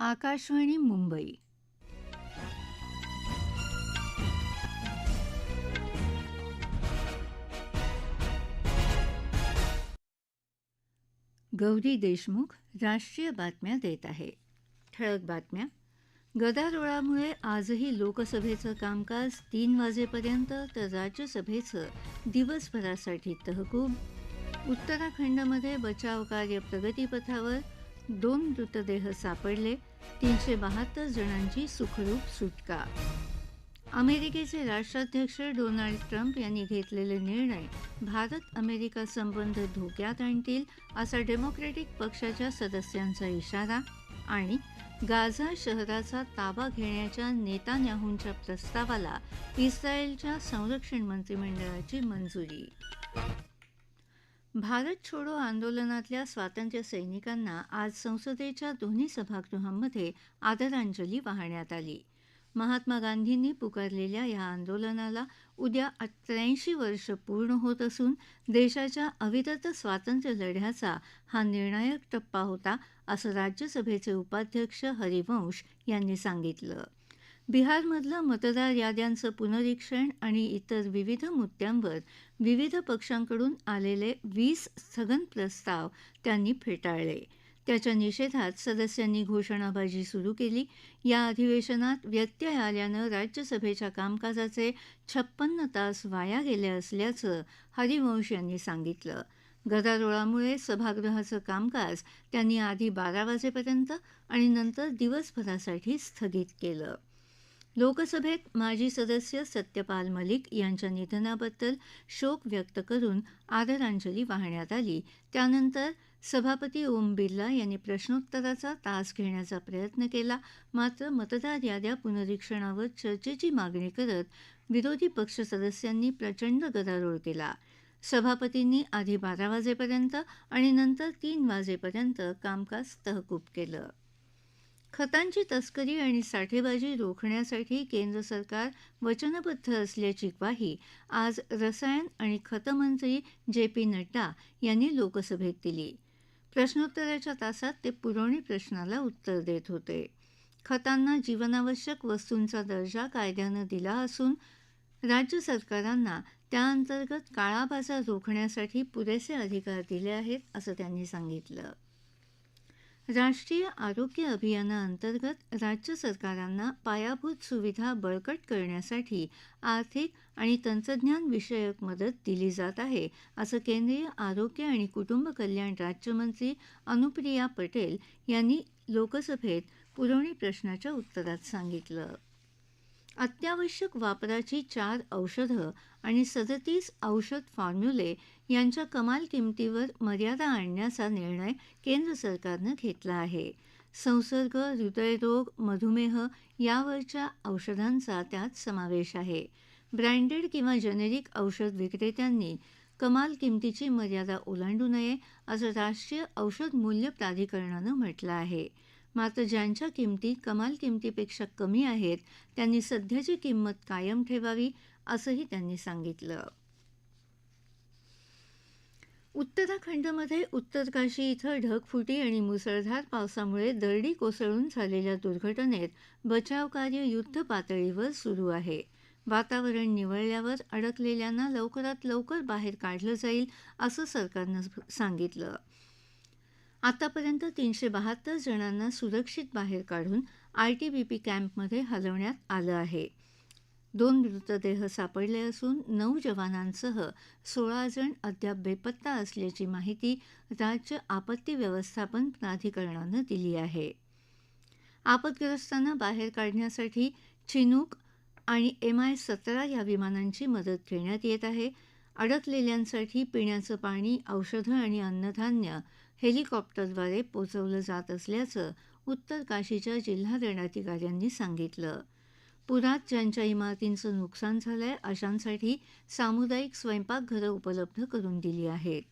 आकाशवाणी मुंबई. गौरी देशमुख राष्ट्रीय बातम्या देत आहे. ठळक बातम्या. गदारोळामुळे आजही लोकसभेचं कामकाज तीन वाजेपर्यंत तर राज्यसभेचं दिवसभरासाठी तहकूब. उत्तराखंडमध्ये बचाव कार्य प्रगतीपथावर दोन मृतदेह सापडले तीनशे बहात्तर जणांची सुखरूप सुटका. अमेरिकेचे राष्ट्राध्यक्ष डोनाल्ड ट्रम्प यांनी घेतलेले निर्णय भारत अमेरिका संबंध धोक्यात आणतील असा डेमोक्रॅटिक पक्षाच्या सदस्यांचा इशारा आणि गाझा शहराचा ताबा घेण्याच्या नेतान्याहूंच्या प्रस्तावाला इस्रायलच्या संरक्षण मंत्रिमंडळाची मंजुरी. भारत छोडो आंदोलनातल्या स्वातंत्र्य सैनिकांना आज संसदेच्या दोन्ही सभागृहांमध्ये आदरांजली वाहण्यात आली. महात्मा गांधींनी पुकारलेल्या या आंदोलनाला उद्या त्र्याऐंशी वर्ष पूर्ण होत असून देशाच्या अविरत स्वातंत्र्य लढ्याचा हा निर्णायक टप्पा होता असं राज्यसभेचे उपाध्यक्ष हरिवंश यांनी सांगितलं. बिहारमधलं मतदार याद्यांचं पुनरीक्षण आणि इतर विविध मुद्द्यांवर विविध पक्षांकडून आलेले वीस स्थगन प्रस्ताव त्यांनी फेटाळले. त्याच्या निषेधात सदस्यांनी घोषणाबाजी सुरू केली. या अधिवेशनात व्यत्यय आल्यानं राज्यसभेच्या कामकाजाचे छप्पन्न तास वाया गेले असल्याचं हरिवंश यांनी सांगितलं. गदारोळामुळे सभागृहाचं कामकाज त्यांनी आधी बारा वाजेपर्यंत आणि नंतर दिवसभरासाठी स्थगित केलं. लोकसभेत माजी सदस्य सत्यपाल मलिक यांच्या निधनाबद्दल शोक व्यक्त करून आदरांजली वाहण्यात आली. त्यानंतर सभापती ओम बिर्ला यांनी प्रश्नोत्तराचा तास घेण्याचा प्रयत्न केला. मात्र मतदार याद्या पुनरीक्षणावर चर्चेची मागणी करत विरोधी पक्ष सदस्यांनी प्रचंड गदारोळ केला. सभापतींनी आधी बारा वाजेपर्यंत आणि नंतर तीन वाजेपर्यंत कामकाज तहकूब केलं. खतांची तस्करी आणि साठेबाजी रोखण्यासाठी केंद्र सरकार वचनबद्ध असल्याची ग्वाही आज रसायन आणि खतमंत्री जे पी नड्डा यांनी लोकसभेत दिली. प्रश्नोत्तराच्या तासात ते पुरवणी प्रश्नाला उत्तर देत होते. खतांना जीवनावश्यक वस्तूंचा दर्जा कायद्यानं दिला असून राज्य सरकारांना त्याअंतर्गत काळाबाजार रोखण्यासाठी पुरेसे अधिकार दिले आहेत असं त्यांनी सांगितलं. राष्ट्रीय आरोग्य अभियानाअंतर्गत राज्य सरकारांना पायाभूत सुविधा बळकट करण्यासाठी आर्थिक आणि तंत्रज्ञान विषयक मदत दिली जात आहे असं केंद्रीय आरोग्य आणि कुटुंब कल्याण राज्यमंत्री अनुप्रिया पटेल यांनी लोकसभेत पुरवणी प्रश्नाच्या उत्तरात सांगितलं. अत्यावश्यक वापराची चार औषधं आणि सदतीस औषध फॉर्म्युले यांच्या कमाल किमतीवर मर्यादा आणण्याचा निर्णय केंद्र सरकारनं घेतला आहे. संसर्ग हृदयरोग मधुमेह यावरच्या औषधांचा त्यात समावेश आहे. ब्रँडेड किंवा जेनेरिक औषध विक्रेत्यांनी कमाल किमतीची मर्यादा ओलांडू नये असं राष्ट्रीय औषध मूल्य प्राधिकरणानं म्हटलं आहे. मात्र ज्यांच्या किमती कमाल किमतीपेक्षा कमी आहेत त्यांनी सध्याची किंमत कायम ठेवावी असंही त्यांनी सांगितलं. उत्तराखंडमध्ये उत्तरकाशी इथं ढगफुटी आणि मुसळधार पावसामुळे दरडी कोसळून झालेल्या दुर्घटनेत बचावकार्य युद्ध पातळीवर सुरू आहे. वातावरण निवळल्यावर अडकलेल्यांना लवकरात लवकर बाहेर काढलं जाईल असं सरकारनं सांगितलं. आतापर्यंत तीनशे बहात्तर जणांना सुरक्षित बाहेर काढून आयटीबीपी कॅम्पमध्ये हलवण्यात आलं आहे. दोन मृतदेह सापडले असून नऊ जवानांसह सोळा जण अद्याप बेपत्ता असल्याची माहिती राज्य आपत्ती व्यवस्थापन प्राधिकरणानं दिली आहे. आपतग्रस्तांना बाहेर काढण्यासाठी चिनूक आणि एम आय सतरा या विमानांची मदत घेण्यात येत आहे. अडकलेल्यांसाठी पिण्याचं पाणी औषधं आणि अन्नधान्य हेलिकॉप्टरद्वारे पोचवलं जात असल्याचं उत्तर काशीच्या जिल्हा दंडाधिकाऱ्यांनी सांगितलं. पुरात ज्यांच्या इमारतींचं नुकसान झालंय अशांसाठी सामुदायिक स्वयंपाकघरं उपलब्ध करून दिली आहेत.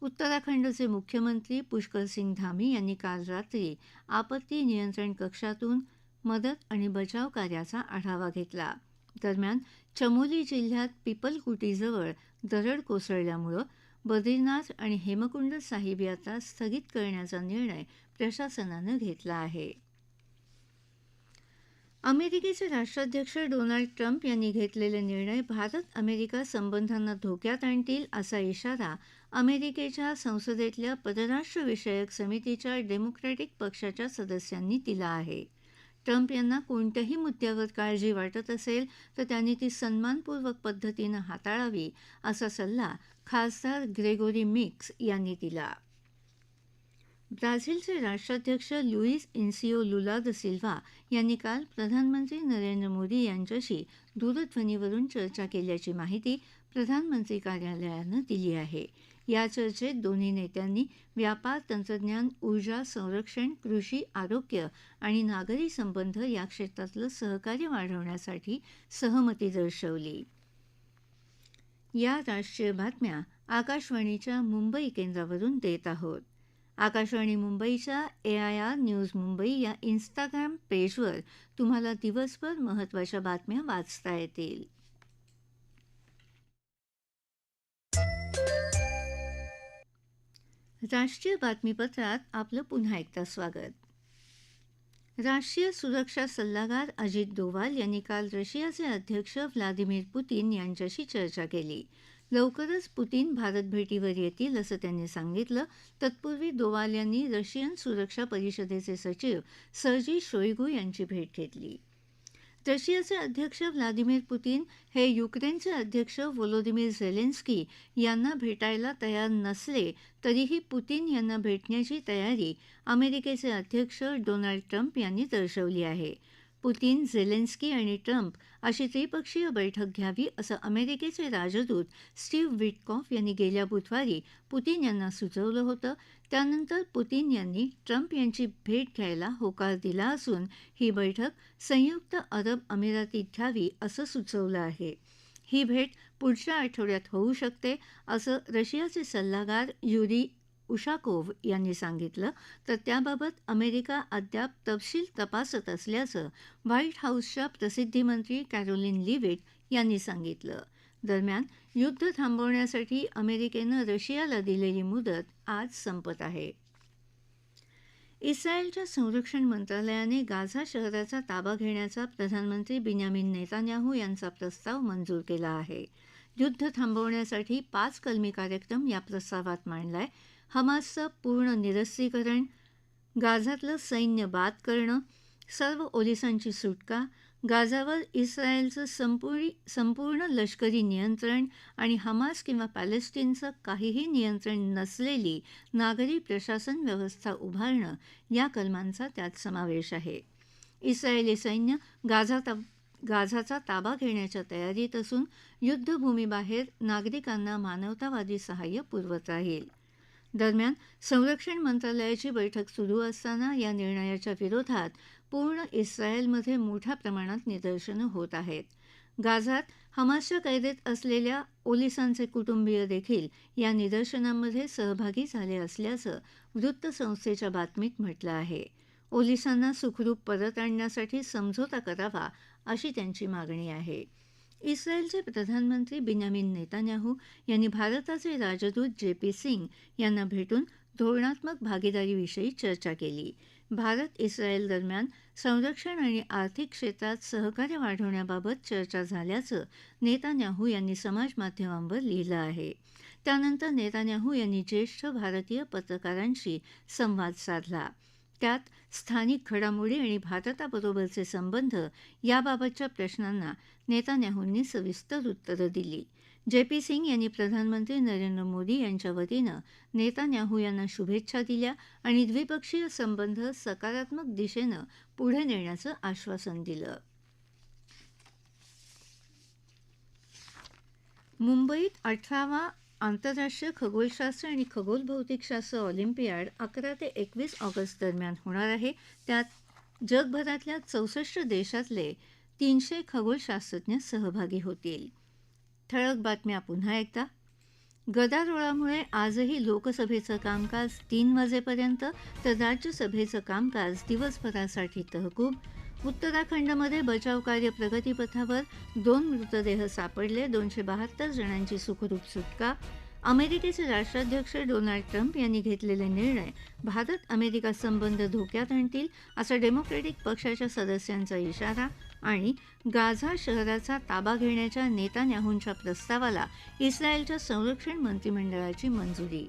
उत्तराखंडचे मुख्यमंत्री पुष्कर सिंग धामी यांनी काल रात्री आपत्ती नियंत्रण कक्षातून मदत आणि बचाव कार्याचा आढावा घेतला. दरम्यान चमोली जिल्ह्यात पिपलकुटीजवळ दरड कोसळल्यामुळं बद्रीनाथ आणि हेमकुंड साहिब यात्रा स्थगित करण्याचा निर्णय प्रशासनानं घेतला आहे. अमेरिकेचे राष्ट्राध्यक्ष डोनाल्ड ट्रम्प यांनी घेतलेले निर्णय भारत अमेरिका संबंधांना धोक्यात आणतील असा इशारा अमेरिकेच्या संसदेतल्या परराष्ट्रविषयक समितीच्या डेमोक्रॅटिक पक्षाच्या सदस्यांनी दिला आहे. ट्रम्प यांना कोणत्याही मुद्द्यावर काळजी वाटत असेल तर त्यांनी ती सन्मानपूर्वक पद्धतीनं हाताळावी असा सल्ला खासदार ग्रेगोरी मिक्स यांनी दिला. ब्राझीलचे राष्ट्राध्यक्ष Luiz Inacio Lula da Silva यांनी काल प्रधानमंत्री नरेंद्र मोदी यांच्याशी दूरध्वनीवरून चर्चा केल्याची माहिती प्रधानमंत्री कार्यालयानं दिली आहे. या चर्चेत दोन्ही नेत्यांनी व्यापार तंत्रज्ञान ऊर्जा संरक्षण कृषी आरोग्य आणि नागरी संबंध या क्षेत्रातलं सहकार्य वाढवण्यासाठी सहमती दर्शवली. या राष्ट्रीय बातम्या आकाशवाणीच्या मुंबई केंद्रावरून देत आहोत. आकाशवाणी मुंबईच्या A I R news Mumbai या इन्स्टाग्राम पेजवर तुम्हाला दिवसभर महत्त्वाच्या बातम्या वाचता येतील. राष्ट्रीय बातमीपत्रात आपलं पुन्हा एकदा स्वागत. राष्ट्रीय सुरक्षा सल्लागार अजित डोवाल यांनी काल रशियाचे अध्यक्ष व्लादिमीर पुतीन यांच्याशी चर्चा केली. लवकरच पुतीन भारत भेटीवर येतील असं त्यांनी सांगितलं. तत्पूर्वी दोवाल यांनी रशियन सुरक्षा परिषदेचे सचिव सर्जी शोईगू यांची भेट घेतली. रशियाचे अध्यक्ष व्लादिमीर पुतीन हे युक्रेनचे अध्यक्ष व्होलोदिमीर झेलेन्स्की यांना भेटायला तयार नसले तरीही पुतीन यांना भेटण्याची तयारी अमेरिकेचे अध्यक्ष डोनाल्ड ट्रम्प यांनी दर्शवली आहे. पुतीन झेलेन्स्की आणि ट्रम्प अशी त्रिपक्षीय बैठक घ्यावी असं अमेरिकेचे राजदूत स्टीव्ह विटकॉफ यांनी गेल्या बुधवारी पुतीन यांना सुचवलं होतं. त्यानंतर पुतीन यांनी ट्रम्प यांची भेट घ्यायला होकार दिला असून ही बैठक संयुक्त अरब अमिरातीत घ्यावी असं सुचवलं आहे. ही भेट पुढच्या आठवड्यात होऊ शकते असं रशियाचे सल्लागार युरी उशाकोव्ह यांनी सांगितलं तर त्याबाबत अमेरिका अद्याप तपशील तपासत असल्याचं व्हाईट हाऊसच्या प्रसिद्धीमंत्री कॅरोलिन लिवेट यांनी सांगितलं. दरम्यान युद्ध थांबवण्यासाठी अमेरिकेनं रशियाला दिलेली मुदत आज संपत आहे. इस्रायलच्या संरक्षण मंत्रालयाने गाझा शहराचा ताबा घेण्याचा प्रधानमंत्री बिन्यामिन नेतान्याहू यांचा प्रस्ताव मंजूर केला आहे. युद्ध थांबवण्यासाठी पाच कलमी कार्यक्रम या प्रस्तावात मांडलाय. हमासचं पूर्ण निरस्त्रीकरण गाझातलं सैन्य बाद करणं सर्व ओलिसांची सुटका गाझावर इस्रायलचं संपूर्ण संपूर्ण लष्करी नियंत्रण आणि हमास किंवा पॅलेस्टीनचं काहीही नियंत्रण नसलेली नागरी प्रशासन व्यवस्था उभारणं या कलमांचा त्यात समावेश आहे. इस्रायली सैन्य गाझा गाझाचा ताबा घेण्याच्या तयारीत असून युद्धभूमीबाहेर नागरिकांना मानवतावादी सहाय्य पुरवत राहील. दरम्यान संरक्षण मंत्रालयाची बैठक सुरू असताना या निर्णयाच्या विरोधात पूर्ण इस्रायलमध्ये मोठ्या प्रमाणात निदर्शनं होत आहेत. गाझात हमासच्या कैदेत असलेल्या ओलिसांचे कुटुंबीय देखील या निदर्शनांमध्ये सहभागी झाले असल्याचं वृत्तसंस्थेच्या बातमीत म्हटलं आहे. ओलिसांना सुखरूप परत आणण्यासाठी समझोता करावा अशी त्यांची मागणी आहे. इस्रायलचे प्रधानमंत्री बिन्यामिन नेतान्याहू यांनी भारताचे राजदूत जे पी सिंग यांना भेटून धोरणात्मक भागीदारीविषयी चर्चा केली. भारत इस्रायल दरम्यान संरक्षण आणि आर्थिक क्षेत्रात सहकार्य वाढवण्याबाबत चर्चा झाल्याचं नेतान्याहू यांनी समाजमाध्यमांवर लिहिलं आहे. त्यानंतर नेतान्याहू यांनी ज्येष्ठ भारतीय पत्रकारांशी संवाद साधला. त्यात स्थानिक घडामोडी आणि भारताबरोबरचे संबंध याबाबतच्या प्रश्नांना नेतान्याहूंनी सविस्तर उत्तरं दिली. जे पी सिंग यांनी प्रधानमंत्री नरेंद्र मोदी यांच्या वतीनं नेतान्याहू यांना शुभेच्छा दिल्या आणि द्विपक्षीय संबंध सकारात्मक दिशेनं पुढे नेण्याचं आश्वासन दिलं. मुंबईत अठरावा आंतरराष्ट्रीय खगोलशास्त्र आणि खगोल भौतिकशास्त्र ऑलिम्पियाड अकरा ते एकवीस ऑगस्ट दरम्यान होणार आहे. त्यात जगभरातल्या चौसष्ट देशातले तीनशे खगोलशास्त्रज्ञ सहभागी होतील. ठळक बातम्या पुन्हा एकदा. गदारोळामुळे आजही लोकसभेचं कामकाज तीन वाजेपर्यंत तर राज्यसभेचं कामकाज दिवसभरासाठी तहकूब उत्तराखंडमध्ये बचावकार्य प्रगतीपथावर दोन मृतदेह सापडले. दोनशे बहात्तर जणांची सुखरूप सुटका. अमेरिकेचे राष्ट्राध्यक्ष डोनाल्ड ट्रम्प यांनी घेतलेले निर्णय भारत अमेरिका संबंध धोक्यात आणतील असा डेमोक्रॅटिक पक्षाच्या सदस्यांचा इशारा आणि गाझा शहराचा ताबा घेण्याच्या नेतान्याहूंच्या प्रस्तावाला इस्रायलच्या संरक्षण मंत्रिमंडळाची मंजुरी.